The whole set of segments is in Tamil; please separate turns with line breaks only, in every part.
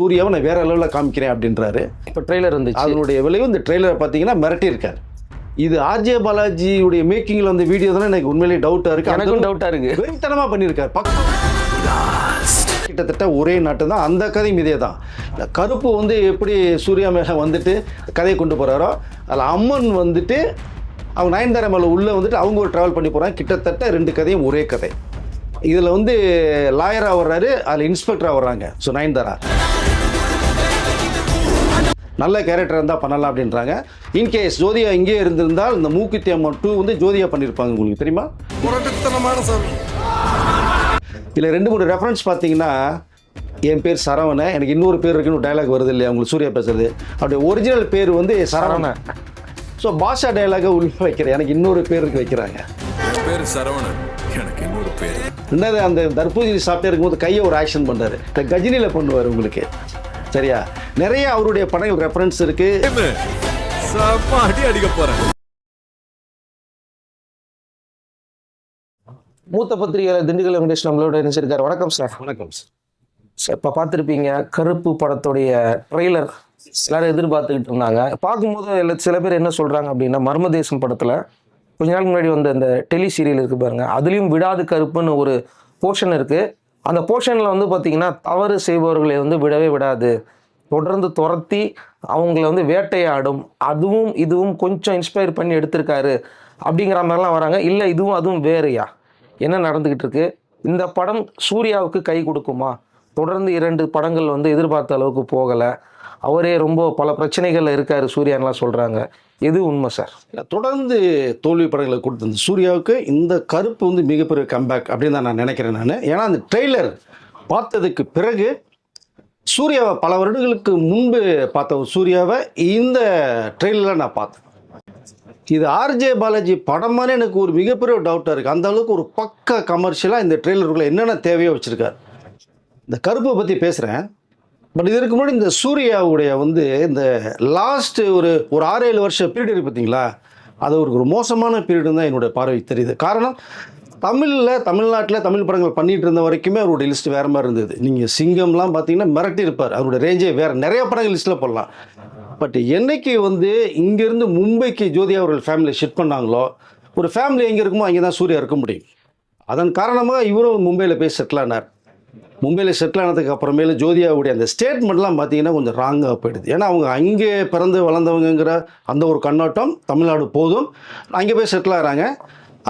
சூர்யாவை நான் வேற லெவலில் காமிக்கிறேன் அப்படின்றாரு.
இப்போ ட்ரெய்லர் இருந்துச்சு
அதனுடைய விளைவு இந்த ட்ரெய்லரை பார்த்தீங்கன்னா மிரட்டி இருக்காரு இது ஆர்ஜே பாலாஜியுடைய மேக்கிங்கில் வந்த வீடியோ தானே எனக்கு உண்மையிலேயே டவுட்டாக இருக்கு.
எனக்கும் டவுட்டாக இருக்கு.
வெறித்தனமாக பண்ணியிருக்காரு. பக்கம் கிட்டத்தட்ட ஒரே நாட்டு தான். அந்த கதையும் இதே தான் இந்த கருப்பு வந்து எப்படி சூர்யா மேலே வந்துட்டு கதையை கொண்டு போகிறாரோ அதில் அம்மன் வந்துட்டு அவங்க நயன்தாரா மேலே உள்ளே வந்துட்டு அவங்க ஒரு ட்ராவல் பண்ணி போகிறாங்க கிட்டத்தட்ட ரெண்டு கதையும் ஒரே கதை. இதில் வந்து லாயராக வர்றாரு அதில் இன்ஸ்பெக்டராக வர்றாங்க. ஸோ நயன்தாரா. நல்ல கேரக்டர் இருந்தால் பண்ணலாம் அப்படின்றாங்க. இன்கேஸ் ஜோதியா இங்கே இருந்திருந்தால் இந்த மூக்குத்தி அம்மன் டூ வந்து ஜோதியா பண்ணியிருப்பாங்க உங்களுக்கு தெரியுமா? இதில் ரெண்டு மூணு ரெஃபரன்ஸ் பார்த்தீங்கன்னா என் பேர் சரவணன் எனக்கு இன்னொரு பேர் இருக்குன்னு டயலாக் வருது இல்லையா? உங்களுக்கு சூர்யா பேசுறது. அவருடைய ஒரிஜினல் பேர் வந்து சரவணன். ஸோ பாஷா டயலாகை உள்ள வைக்கிறேன். எனக்கு இன்னொரு பேருக்கு வைக்கிறாங்க.
பேர் சரவணன். எனக்கு இன்னொரு பேர்.
ரெண்டாவது அந்த தர்பூசணி சாப்பிட்டே இருக்கும்போது கையை ஒரு ஆக்ஷன் பண்ணாரு இந்த கஜினியில் பண்ணுவார் உங்களுக்கு. சரியா? நிறைய அவருடைய படங்கள் ரெஃபரன்ஸ் இருக்கு.
அடிக்க போறேன்.
மூத்த பத்திரிகையாளர் திண்டுக்கல் வெங்கடேஷ் நம்மளோட நினைச்சிருக்காரு வணக்கம் சார்
வணக்கம் சார்
சார் இப்போ பார்த்துருப்பீங்க கருப்பு படத்துடைய ட்ரெய்லர் எல்லாரும் எதிர்பார்த்துக்கிட்டு இருந்தாங்க. பார்க்கும்போது எல்லா சில பேர் என்ன சொல்கிறாங்க அப்படின்னா மர்மதேசம் படத்தில் கொஞ்ச நாள் முன்னாடி வந்த அந்த டெலி சீரியல் இருக்குது பாருங்க. அதுலேயும் விடாது கருப்புன்னு ஒரு போர்ஷன் இருக்குது அந்த போர்ஷனில் வந்து பார்த்திங்கன்னா தவறு செய்பவர்களை வந்து விடவே விடாது. தொடர்ந்து துரத்தி அவங்கள வந்து வேட்டையாடும். அதுவும் இதுவும் கொஞ்சம் இன்ஸ்பயர் பண்ணி எடுத்திருக்காரு அப்படிங்கிற மாதிரிலாம் வராங்க. இல்லை இதுவும் அதுவும் வேறையா? என்ன நடந்துக்கிட்டு இருக்கு? இந்த படம் சூர்யாவுக்கு கை கொடுக்குமா? தொடர்ந்து இரண்டு படங்கள் வந்து எதிர்பார்த்த அளவுக்கு போகலை. அவரே ரொம்ப பல பிரச்சனைகள்ல இருக்காரு சூர்யான்லாம் சொல்றாங்க. எது உண்மை சார்?
தொடர்ந்து தோல்வி படங்களை கொடுத்தது சூர்யாவுக்கு இந்த கருப்பு வந்து மிகப்பெரிய கம்பேக் அப்படின்னு தான் நான் நினைக்கிறேன் நான். ஏன்னா அந்த ட்ரெய்லர் பார்த்ததுக்கு பிறகு சூர்யாவை பல வருடங்களுக்கு முன்பு பார்த்த சூர்யாவை இந்த ட்ரெயிலரில் நான் பார்த்தேன். இது ஆர்ஜே பாலாஜி படமானே எனக்கு ஒரு மிகப்பெரிய டவுட்டாக இருக்குது அந்த அளவுக்கு ஒரு பக்க கமர்ஷியலாக இந்த ட்ரெய்லருக்குள்ளே என்னென்ன தேவையோ வச்சுருக்காரு. இந்த கருப்பை பற்றி பேசுகிறேன் பட் இதற்கு முன்னாடி இந்த சூர்யாவுடைய வந்து இந்த லாஸ்ட் ஒரு ஒரு ஆறு ஏழு வருஷம் பீரியட் இருக்குது பார்த்தீங்களா? அது ஒரு ஒரு மோசமான பீரியட் தான் என்னுடைய பார்வை தெரியுது. காரணம் தமிழில் தமிழ்நாட்டில் தமிழ் படங்கள் பண்ணிகிட்டு இருந்த வரைக்குமே அவருடைய லிஸ்ட் வேறு மாதிரி இருந்தது. நீங்கள் சிங்கம்லாம் பார்த்தீங்கன்னா மிரட்டி இருப்பார். அவருடைய ரேஞ்சே வேறு. நிறைய படங்கள் லிஸ்ட்டில் போடலாம். பட் என்னைக்கு வந்து இங்கேருந்து மும்பைக்கு ஜோதி அவர்கள் ஃபேமிலியை ஷிஃப்ட் பண்ணாங்களோ ஒரு ஃபேமிலி எங்கே இருக்குமோ அங்கே தான் சூர்யா இருக்க முடியும். அதன் காரணமாக இவரும் மும்பையில் போய் செட்டில் ஆனார் மும்பையில் செட்டில் ஆனதுக்கு அப்புறமேல ஜோதியாவுடைய அந்த ஸ்டேட்மெண்ட்லாம் பார்த்தீங்கன்னா கொஞ்சம் ராங்காக போயிடுது. ஏன்னா அவங்க அங்கே பிறந்து வளர்ந்தவங்கிற அந்த ஒரு கண்ணோட்டம் தமிழ்நாடு போதும். அங்கே போய் செட்டில் ஆகிறாங்க.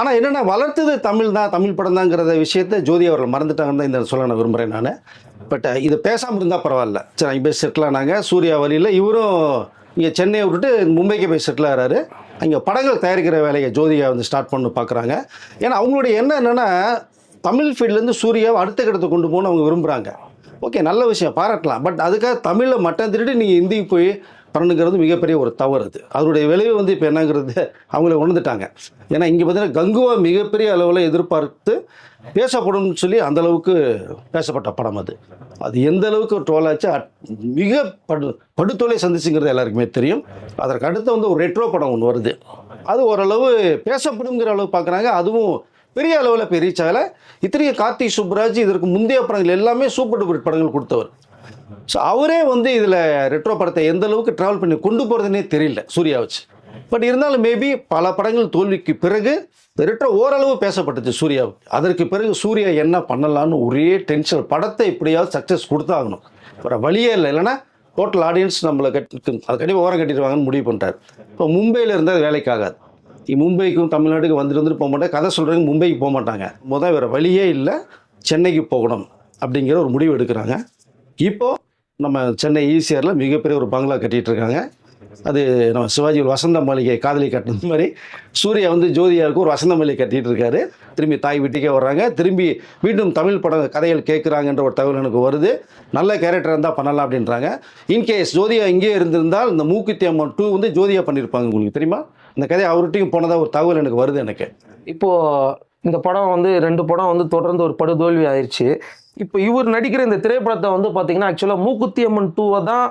ஆனால் என்னென்னா வளர்த்தது தமிழ் தான் தமிழ் படம் தாங்கிறத விஷயத்தை ஜோதி அவர்கள் மறந்துட்டாங்கன்னு தான் இந்த சொல்ல நான் விரும்புகிறேன் நான். பட் இது பேசாமல் இருந்தால் பரவாயில்ல. சரி அங்கே போய் செட்டில் ஆனாங்க. சூர்யா வழியில் இவரும் இங்கே சென்னையை விட்டுட்டு மும்பைக்கு போய் செட்டில் ஆகிறாரு. அங்கே படங்கள் தயாரிக்கிற வேலையை ஜோதிகா வந்து ஸ்டார்ட் பண்ணு பார்க்குறாங்க ஏன்னா அவங்களுடைய என்ன என்னென்னா தமிழ் ஃபீல்ட்லேருந்து சூர்யாவை அடுத்த கட்டத்தை கொண்டு போகணும்னு அவங்க விரும்புகிறாங்க ஓகே நல்ல விஷயம் பாராட்டலாம். பட் அதுக்காக தமிழில் மட்டம் திருட்டு நீங்கள் ஹிந்திக்கு போய் பண்ணணுங்கிறது மிகப்பெரிய ஒரு தவறு அது. அதனுடைய விளைவு வந்து இப்போ என்னங்கிறது அவங்கள உணர்ந்துட்டாங்க. ஏன்னா இங்கே பார்த்தீங்கன்னா கங்குவா மிகப்பெரிய அளவில் எதிர்பார்த்து பேசப்படும்னு சொல்லி அந்தளவுக்கு பேசப்பட்ட படம் அது. அது எந்த அளவுக்கு ட்ரோலாச்சு அட்- மிக படு படுத்தோலை சந்திச்சுங்கிறது எல்லாருக்குமே தெரியும். அதற்கு அடுத்து வந்து ஒரு ரெட்ரோ படம் ஒன்று வருது. அது ஓரளவு பேசப்படுங்கிற அளவு பார்க்குறாங்க அதுவும் பெரிய அளவில் போய் ரீச் ஆகலை. இத்தனையும் கார்த்தி சுப்ராஜ் இதற்கு முந்தைய படங்கள் எல்லாமே சூப்பர் டூப்பர் படங்கள் கொடுத்தவர். ஸோ அவரே வந்து இதில் ரெட்ரோ படத்தை எந்த அளவுக்கு ட்ராவல் பண்ணி கொண்டு போகிறதுனே தெரியல சூர்யா வச்சு பட் இருந்தாலும் மேபி பல படங்கள் தோல்விக்கு பிறகு ரெட்ரோ ஓரளவு பேசப்பட்டது சூர்யாவுக்கு. அதற்கு பிறகு சூர்யா என்ன பண்ணலான்னு ஒரே டென்ஷன் படத்தை எப்படியாவது சக்ஸஸ் கொடுத்தாகணும். வேறு வழியே இல்லை. இல்லைன்னா டோட்டல் ஆடியன்ஸ் நம்மளை கட்டி அது கண்டிப்பாக ஓரம் கட்டிடுவாங்கன்னு முடிவு பண்ணுறாரு இப்போ மும்பையில் இருந்தால் வேலைக்கு ஆகாது. மும்பைக்கும் தமிழ்நாட்டுக்கு வந்துட்டு வந்துட்டு போக மாட்டாங்க கதை சொல்கிறவங்க மும்பைக்கு போக மாட்டாங்க. முதல் வேறு வழியே இல்லை. சென்னைக்கு போகணும் அப்படிங்கிற ஒரு முடிவு எடுக்கிறாங்க. இப்போது நம்ம சென்னை ஈசிஆரில் மிகப்பெரிய ஒரு பங்களா கட்டிகிட்டு இருக்காங்க. அது நம்ம சிவாஜி ஒரு வசந்த மாளிகை காதலி கட்டினது மாதிரி சூர்யா வந்து ஜோதியாவுக்கு ஒரு வசந்த மாளிகை கட்டிட்டு இருக்காரு திரும்பி தாய் வீட்டுக்கே வர்றாங்க. திரும்பி மீண்டும் தமிழ் படம் கதைகள் கேட்குறாங்கன்ற ஒரு தகவல் எனக்கு வருது. நல்ல கேரக்டர் இருந்தால் பண்ணலாம் அப்படின்றாங்க. இன்கேஸ் ஜோதியா இங்கே இருந்திருந்தால் இந்த மூக்குத்தி அம்மன் டூ வந்து ஜோதியா பண்ணியிருப்பாங்க உங்களுக்கு தெரியுமா? இந்த கதை அவர்கிட்டையும் போனதாக ஒரு தகவல் எனக்கு வருது எனக்கு.
இப்போ இந்த படம் வந்து ரெண்டு படம் வந்து தொடர்ந்து ஒரு படுதோல்வி ஆயிடுச்சு இப்போ இவர் நடிக்கிற இந்த திரைப்படத்தை வந்து பார்த்தீங்கன்னா ஆக்சுவலாக மூக்குத்தி அம்மன் டூவை தான்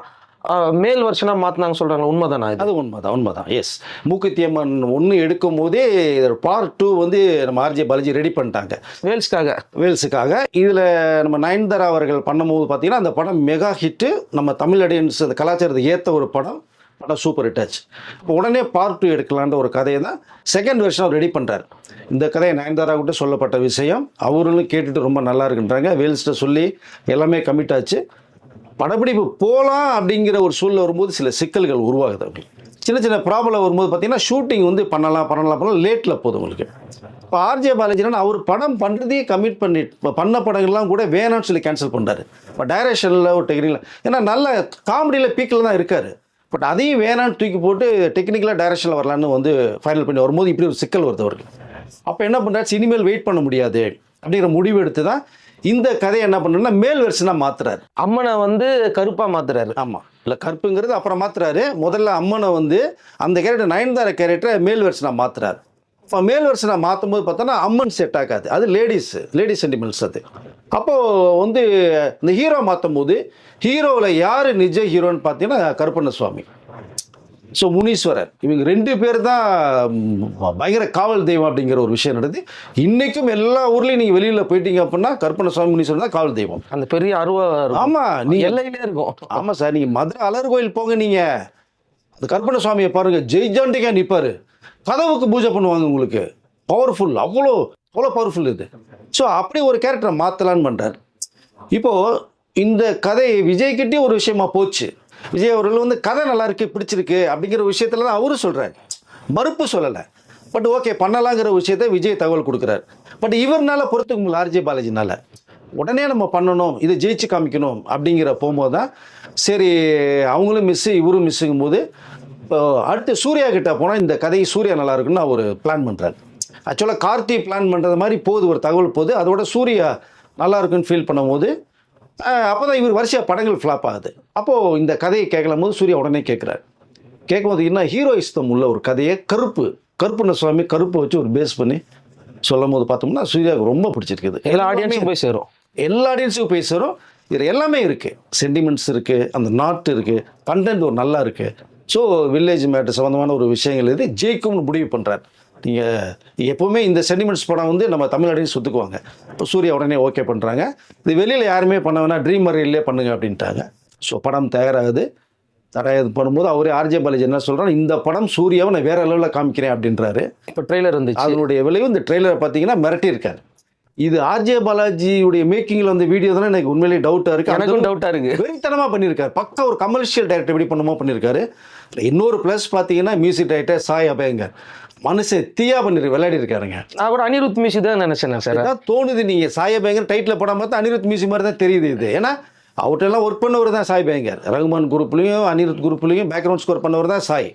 மேல் வருஷனா மாத்தினாங்க சொல்றாங்க உண்மைதானா
அது உண்மைதான் உண்மைதான். எஸ் மூக்குத்தி அம்மன் ஒன்று எடுக்கும் போதே பார்ட் டூ வந்து நம்ம ஆர்ஜே பாலாஜி ரெடி பண்ணிட்டாங்க.
வேல்ஸ்க்காக?
வேல்ஸுக்காக. இதில் நம்ம நயன்தாரா அவர்கள் பண்ணும்போது பார்த்தீங்கன்னா அந்த படம் மெகா ஹிட்டு நம்ம தமிழ் ஆடியன்ஸ் அந்த கலாச்சாரத்தை ஏற்ற ஒரு படம். படம் சூப்பர் ஹிட் ஆச்சு. இப்போ உடனே பார்ட் டூ எடுக்கலான்ற ஒரு கதையை தான் செகண்ட் வெர்ஷன் அவர் ரெடி பண்ணுறாரு இந்த கதையை நயன்தாரா கிட்ட சொல்லப்பட்ட விஷயம். அவர்களும் கேட்டுட்டு ரொம்ப நல்லா இருக்குன்றாங்க. வேல்ஸ்கிட்ட சொல்லி எல்லாமே கமிட் ஆச்சு. படப்பிடிப்பு போகலாம் அப்படிங்கிற ஒரு சூழ்நிலை வரும்போது சில சிக்கல்கள் உருவாகுது அப்படி சின்ன சின்ன ப்ராப்ளம் வரும்போது பார்த்தீங்கன்னா ஷூட்டிங் வந்து பண்ணலாம் பண்ணலாம் பண்ணலாம் லேட்டில் போதும் உங்களுக்கு இப்போ ஆர்ஜே பாலாஜினா அவர் படம் பண்ணுறதையே கமிட் பண்ணி இப்போ பண்ண படங்கள்லாம் கூட வேணாம்னு சொல்லி கேன்சல் பண்ணுறாரு இப்போ டைரக்ஷனில் ஒரு டெக்னிக்கில் ஏன்னா நல்ல காமெடியில் பீக்கில் தான் இருக்கார். பட் அதையும் வேணாம்னு தூக்கி போட்டு டெக்னிக்கலாக டைரக்ஷனில் வரலான்னு வந்து ஃபைனல் பண்ணி வரும்போது இப்படி ஒரு சிக்கல் வருது அவருக்கு. அப்போ என்ன பண்ணுறாரு இனிமேல் வெயிட் பண்ண முடியாது அப்படிங்கிற முடிவு எடுத்து தான் இந்த கதையை என்ன பண்ணுறேன்னா மேல் வெர்ஷனாக மாற்றுறாரு
அம்மனை வந்து கருப்பா மாத்துறாரு.
ஆமாம் இல்லை கருப்புங்கிறது அப்புறம் மாத்துறாரு. முதல்ல அம்மனை வந்து அந்த கேரக்டர் நயன்தார கேரக்டரை மேல் வெர்ஷனாக மாத்துறாரு. இப்போ மேல் வெர்ஷனாக மாற்றும் போது பார்த்தோன்னா அம்மன் செட் ஆகாது. அது லேடிஸ் லேடிஸ் சென்டிமெண்ட்ஸ் அது. அப்போது வந்து இந்த ஹீரோ மாற்றும் போது ஹீரோவில் யார் நிஜ ஹீரோன்னு பார்த்தீங்கன்னா கருப்பண்ண சுவாமி. ஸோ முனீஸ்வரர் இவங்க ரெண்டு பேர் தான் பயங்கர காவல் தெய்வம் அப்படிங்கிற ஒரு விஷயம் நடந்து இன்றைக்கும் எல்லா ஊர்லேயும் நீங்கள் வெளியில் போயிட்டீங்க அப்படின்னா கருப்பண்ண சுவாமி முனீஸ்வரர் தான் காவல் தெய்வம்.
அந்த பெரிய அருவா இருக்கும்.
ஆமாம் நீங்கள்
எல்லையிலே இருக்கும்.
ஆமாம் சார் நீங்கள் மதுரை அலர் கோயில் போங்க நீங்கள் அந்த கற்பனை சுவாமியை பாருங்கள் ஜெய்ஜாண்டிக்காக நிற்பார் கதவுக்கு பூஜை பண்ணுவாங்க உங்களுக்கு. பவர்ஃபுல் அவ்வளோ அவ்வளோ பவர்ஃபுல் இது. ஸோ அப்படி ஒரு கேரக்டரை மாற்றலான்னு பண்ணுறார் இப்போது இந்த கதை விஜய்கிட்டே ஒரு விஷயமா போச்சு. விஜய் அவர்கள் வந்து கதை நல்லா இருக்கு பிடிச்சிருக்கு அப்படிங்கிற விஷயத்துல தான் அவரும் சொல்கிறாரு மறுப்பு சொல்லலை. பட் ஓகே பண்ணலாங்கிற விஷயத்த விஜய் தகவல் கொடுக்குறாரு. பட் இவர்னால பொறுத்துக்க முடியல ஆர்ஜே பாலாஜினால. உடனே நம்ம பண்ணணும் இதை ஜெயிச்சு காமிக்கணும் அப்படிங்கிற போகும்போது தான் சரி அவங்களும் மிஸ்ஸு இவரும் மிஸ்ஸுங்கும் போது இப்போ அடுத்து சூர்யா கிட்ட போனால் இந்த கதை சூர்யா நல்லா இருக்குன்னு அவர் பிளான் பண்ணுறாரு ஆக்சுவலாக கார்த்தி பிளான் பண்ணுறது மாதிரி போகுது ஒரு தகவல் போகுது. அதோட சூர்யா நல்லா இருக்குன்னு ஃபீல் பண்ணும்போது அப்போ தான் இவர் வரிசையாக படங்கள் ஃப்ளாப் ஆகுது. அப்போது இந்த கதையை கேட்கலாம் போது சூர்யா உடனே கேட்குறாரு. கேட்கும்போது என்ன ஹீரோயிஸ்தம் உள்ள ஒரு கதையை கருப்பு கருப்புண்ண சுவாமி கருப்பை வச்சு ஒரு பேஸ் பண்ணி சொல்லும் போது பார்த்தோம்னா சூர்யாவுக்கு ரொம்ப பிடிச்சிருக்குது.
எல்லா ஆடியன்ஸும் போய் சேரும்.
எல்லா ஆடியன்ஸுக்கும் போய் சேரும். இதில் எல்லாமே இருக்குது சென்டிமெண்ட்ஸ் இருக்குது அந்த நாட்டு இருக்குது கண்டென்ட் ஒரு நல்லா இருக்குது ஸோ வில்லேஜ் மேட்டர் சம்மந்தமான ஒரு விஷயங்கள் இது. ஜெயிக்கும்னு முடிவு பண்ணுறாரு நீங்கள் எப்போவுமே இந்த சென்டிமெண்ட்ஸ் படம் வந்து நம்ம தமிழ் ஆடியன்ஸ் ஒத்துக்குவாங்க இப்போ சூர்யா உடனே ஓகே பண்ணுறாங்க இது வெளியில் யாருமே பண்ண வேணாம் ட்ரீம் மறையிலே பண்ணுங்க அப்படின்ட்டாங்க. ஸோ படம் தயாராகுது. தயாராகுது பண்ணும்போது அவரே ஆர்ஜே பாலாஜி என்ன சொல்கிறார் இந்த படம் சூர்யாவை நான் வேற லெவலில் காமிக்கிறேன் அப்படின்றாரு.
இப்போ ட்ரெய்லர் இருந்துச்சு
அதனுடைய விளைவு இந்த ட்ரெய்லரை பார்த்தீங்கன்னா மிரட்டியிருக்காரு. இது ஆர்ஜே பாலாஜியுடைய மேக்கிங்கில் வந்த வீடியோ தானே எனக்கு உண்மையிலேயே டவுட்டாக இருக்குது
எனக்கும் டவுட்டா இருக்கு.
வெறித்தனமாக பண்ணியிருக்காரு. பக்கா ஒரு கமர்ஷியல் டைரக்டர் எப்படி பண்ணுமோ பண்ணியிருக்காரு. இன்னொரு ப்ளஸ் பார்த்தீங்கன்னா மியூசிக் டைரக்டர் சாய் அபயங்கர். மனுஷன் தீயா பண்ணிரு விளையாடி இருக்காருங்க
நான் கூட அனிருத் மியூசிக் தான் நினைச்சேன் சார்
அதான் தோணுது நீங்கள் சாய் அபயங்கர் டைட்டில் படம் பார்த்தா அனிருத் மியூசிக் மாதிரி தான் தெரியுது இது. ஏன்னா அவர்கிட்டலாம் ஒர்க் பண்ணவர் தான் சாய் பயங்கர் ரகுமான் குரூப்லேயும் அனிருத் குரூப்லேயும் பேக்ரவுண்ட் ஸ்கோர் பண்ணவர் தான் சாய்.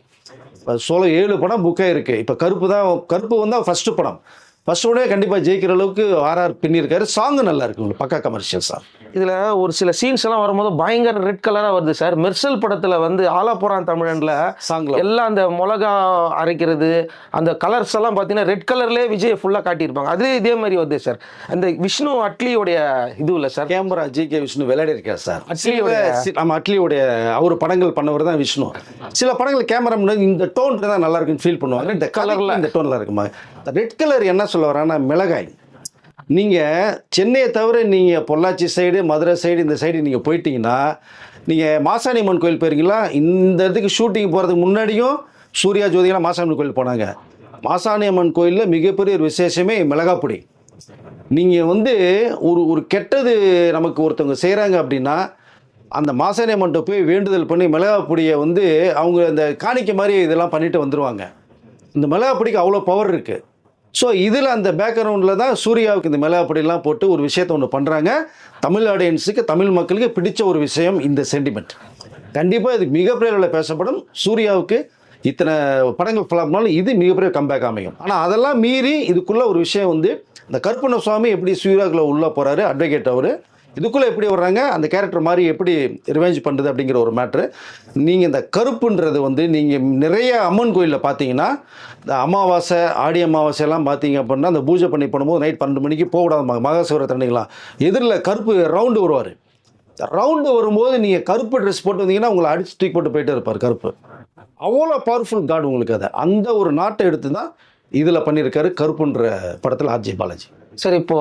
சோழ ஏழு படம் புக்கே இருக்குது இப்போ கருப்பு தான் கருப்பு வந்து ஃபஸ்ட்டு படம். ஃபஸ்ட் உடனே கண்டிப்பாக ஜெயிக்கிற அளவுக்கு ஆர்ஆர் பின்னிருக்காரு சாங்கு நல்லா இருக்கு உங்களுக்கு பக்கா கமர்ஷியல் சாங்
இதுல ஒரு சில சீன்ஸ் எல்லாம் வரும்போது பயங்கர ரெட் கலரா வருது சார். மெர்சல் படத்துல வந்து ஆலாப்புறான் தமிழன்ல
சாங்ல
எல்லாம் அந்த மிளகா அரைக்கிறது அந்த கலர்ஸ் எல்லாம் பார்த்தீங்கன்னா ரெட் கலர்லேயே விஜய் ஃபுல்லாக காட்டியிருப்பாங்க. அதே இதே மாதிரி வருது சார். அந்த விஷ்ணு அட்லியோடைய இது இல்லை sir.
Camera G K Vishnu விளையாடி இருக்கார் சார்
அட்லியோட-
நம்ம அட்லியோடைய அவர் படங்கள் பண்ணவர் தான் விஷ்ணு. சில படங்கள் கேமரா இந்த டோன் தான் நல்லா இருக்குன்னு ஃபீல் பண்ணுவாங்க. இந்த கலரில் இந்த டோனில் இருக்குமா? ரெட் கலர் என்ன சொல்ல வரான்னா மிளகாய். நீங்கள் சென்னையை தவிர நீங்கள் பொள்ளாச்சி சைடு மதுரை சைடு இந்த சைடு நீங்கள் போயிட்டீங்கன்னா நீங்கள் மாசாணி அம்மன் கோயில் போயிருக்கீங்களா? இந்த இடத்துக்கு ஷூட்டிங் போகிறதுக்கு முன்னாடியும் சூர்யா ஜோதிகலாம் மாசாணியம்மன் கோயில் போனாங்க. மாசாணி அம்மன் கோயிலில் மிகப்பெரிய ஒரு விசேஷமே மிளகாப்பொடி நீங்கள் வந்து ஒரு ஒரு கெட்டது நமக்கு ஒருத்தவங்க செய்கிறாங்க அப்படின்னா அந்த மாசாணி அம்மன்ட்ட போய் வேண்டுதல் பண்ணி மிளகாப்பொடியை வந்து அவங்க அந்த காணிக்கை மாதிரி இதெல்லாம் பண்ணிட்டு வந்துடுவாங்க இந்த மிளகாப்பொடிக்கு அவ்வளோ பவர் இருக்குது ஸோ இதில் அந்த பேக்ரவுண்டில் தான் சூர்யாவுக்கு இந்த மிளகாய் போட்டு ஒரு விஷயத்த ஒன்று பண்ணுறாங்க தமிழ் ஆடியன்ஸுக்கு தமிழ் மக்களுக்கு பிடிச்ச ஒரு விஷயம் இந்த சென்டிமெண்ட் கண்டிப்பாக இது மிகப்பெரிய அளவில் பேசப்படும். சூர்யாவுக்கு இத்தனை படங்கள் ஃபிளாப்னாலும் இது மிகப்பெரிய கம்பேக் அமையும். ஆனால் அதெல்லாம் மீறி இதுக்குள்ளே ஒரு விஷயம் வந்து இந்த கற்பனை சுவாமி எப்படி சூர்யாக்குள்ள உள்ளே போகிறாரு அட்வொகேட் அவர் இதுக்குள்ளே எப்படி வர்றாங்க? அந்த கேரக்டர் மாதிரி எப்படி ரிவெஞ்ச் பண்ணுறது அப்படிங்கிற ஒரு மேட்ரு நீங்கள் இந்த கருப்புன்றது வந்து நீங்கள் நிறைய அம்மன் கோயிலில் பார்த்தீங்கன்னா இந்த அமாவாசை ஆடி அமாவாசை எல்லாம் பார்த்தீங்க அப்படின்னா அந்த பூஜை பண்ணி பண்ணும்போது நைட் பன்னெண்டு மணிக்கு போகக்கூடாது மகா சிவராத்திரி எதிரில் கருப்பு ரவுண்டு வருவார். ரவுண்டு வரும்போது நீங்கள் கருப்பு ட்ரெஸ் போட்டு வந்தீங்கன்னா உங்களை அடிச்சு தூக்கி போட்டு போயிட்டே இருப்பார் கருப்பு. அவ்வளோ பவர்ஃபுல் காட் உங்களுக்கு அதை. அந்த ஒரு நாட்டை எடுத்து தான் இதில் பண்ணியிருக்காரு கருப்புன்ற படத்தில் ஆர்ஜி பாலாஜி.
சார் இப்போ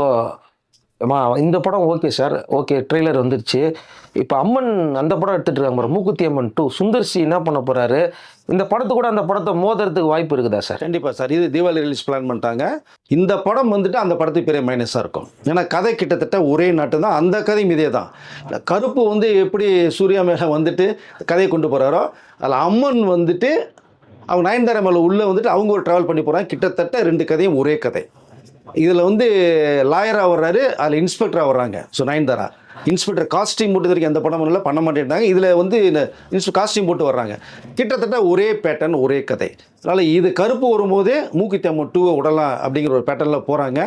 அம்மா இந்த படம் ஓகே சார் ஓகே ட்ரெய்லர் வந்துருச்சு. இப்போ அம்மன் அந்த படம் எடுத்துகிட்டு இருக்காங்க பாரு, மூக்குத்தி அம்மன் டூ சுந்தர் சி என்ன பண்ண போகிறாரு இந்த படத்து கூட அந்த படத்தை மோதுறதுக்கு வாய்ப்பு இருக்குதா சார்
கண்டிப்பாக சார் இது தீபாவளி ரிலீஸ் பிளான் பண்ணிட்டாங்க. இந்த படம் வந்துட்டு அந்த படத்துக்கு பெரிய மைனஸாக இருக்கும். ஏன்னா கதை கிட்டத்தட்ட ஒரே நாட்டு தான். அந்த கதையும் இதே தான். கருப்பு வந்து எப்படி சூர்யா மேலே வந்துட்டு கதையை கொண்டு போகிறாரோ அதில் அம்மன் வந்துட்டு அவங்க நயன்தாரா மேலே உள்ளே வந்துட்டு அவங்க ஒரு ட்ராவல் பண்ணி போகிறாங்க கிட்டத்தட்ட ரெண்டு கதையும் ஒரே கதை. இதில் வந்து லாயராக வர்றாரு அதில் இன்ஸ்பெக்டராக வர்றாங்க. ஸோ நயன்தாரா. இன்ஸ்பெக்டர் காஸ்டியூம் போட்டு வரைக்கும் எந்த படம் இல்லை பண்ண மாட்டேன்ட்டாங்க. இதில் வந்து இன்ஸ்பெக்டர் காஸ்டியூம் போட்டு வர்றாங்க. கிட்டத்தட்ட ஒரே பேட்டர்ன் ஒரே கதை. அதனால் இது கருப்பு வரும்போதே மூக்குத்தி அம்மன் டூவை விடலாம் அப்படிங்கிற ஒரு பேட்டர்னில் போகிறாங்க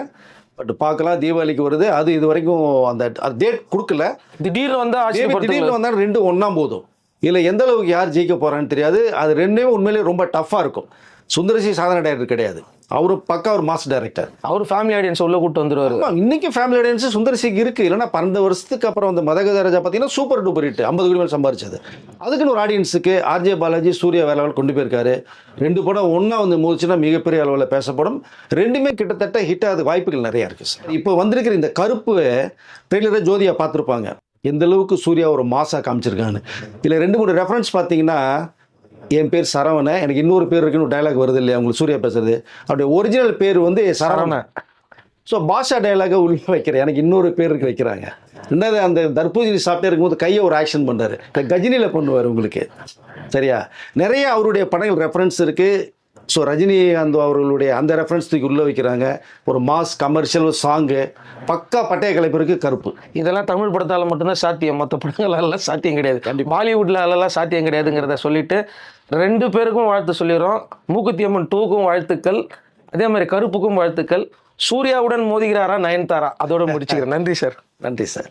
பட் பார்க்கலாம் தீபாவளிக்கு வருது. அது இது வரைக்கும் அந்த டேட் கொடுக்கல.
திடீர்னு வந்து
தேவி
ஆச்சரியப்படுத்துங்க
திடீர்னு வந்தால் ரெண்டு ஒன்றா போதும். இதில் எந்த அளவுக்கு யார் ஜெயிக்க போகிறான்னு தெரியாது. அது ரெண்டுமே உண்மையிலேயே ரொம்ப டஃப்பாக இருக்கும். சுந்தரசி சாதனை கிடையாது. அவரு பக்கா ஒரு மாஸ் டைரக்டர்
அவர் ஃபேமிலி ஆடியன்ஸ் உள்ள கூட்டு வந்துருவாரு.
இன்னைக்கு ஃபேமிலி ஆடியன்ஸ் சுந்தரசிக்கு இருக்கு. இல்லைன்னா பன்னெண்டு வருஷத்துக்கு அப்புறம் அந்த மதகதராஜா பார்த்தீங்கன்னா சூப்பர் டூப்பர் ஹிட் ஐம்பது கோடி மேல் சம்பாரிச்சது. அதுக்குன்னு ஒரு ஆடியன்ஸுக்கு ஆர்ஜே பாலாஜி சூர்யா வேற லெவல் கொண்டு போயிருக்காரு. ரெண்டு படம் ஒன்றா வந்து மோதிச்சுன்னா மிகப்பெரிய அளவில் பேசப்படும். ரெண்டுமே கிட்டத்தட்ட ஹிட் ஆகுது. வாய்ப்புகள் நிறைய இருக்கு சார். இப்போ வந்திருக்கிற இந்த கருப்பு ட்ரெய்லரை ஜோதியா பார்த்துருப்பாங்க. எந்த அளவுக்கு சூர்யா ஒரு மாசா காமிச்சிருக்கான்னு. இதில் ரெண்டு மூணு ரெஃபரன்ஸ் பார்த்தீங்கன்னா என் பேர் சரவணன். எனக்கு இன்னொரு பேர் இருக்குன்னு டைலாக் வருது இல்லையா? உங்களுக்கு சூர்யா பேசுறது. அவருடைய ஒரிஜினல் பேர் வந்து சரவணன். ஸோ பாஷா டைலாக உள்ள வைக்கிறேன். எனக்கு இன்னொரு பேருக்கு வைக்கிறாங்க. ரெண்டாவது அந்த தர்பூசணி சாப்பிட்டே இருக்கும்போது கையை ஒரு ஆக்ஷன் பண்ணுறாரு கஜினியில் பண்ணுவார் உங்களுக்கு. சரியா? நிறைய அவருடைய படங்கள் ரெஃபரன்ஸ் இருக்குது ஸோ ரஜினிகாந்த் அவர்களுடைய அந்த ரெஃபரன்ஸ் தூக்கி உள்ளே வைக்கிறாங்க. ஒரு மாஸ் கமர்ஷியல் சாங்கு பக்கா பட்டய கலைப்பிற்கு கருப்பு.
இதெல்லாம் தமிழ் படத்தால மட்டும்தான் சாத்தியம். மற்ற படங்களெல்லாம் சாத்தியம் கிடையாது. பாலிவுட்ல அதெல்லாம் சாத்தியம் கிடையாதுங்கிறத சொல்லிட்டு ரெண்டு பேருக்கும் வாழ்த்து சொல்லிடுறோம். மூக்குத்தி அம்மன் டூக்கும் வாழ்த்துக்கள். அதே மாதிரி கருப்புக்கும் வாழ்த்துக்கள். சூர்யாவுடன் மோதுகிறாரா நயன்தாரா? அதோட முடிச்சுக்கிறேன். நன்றி சார்.
நன்றி சார்.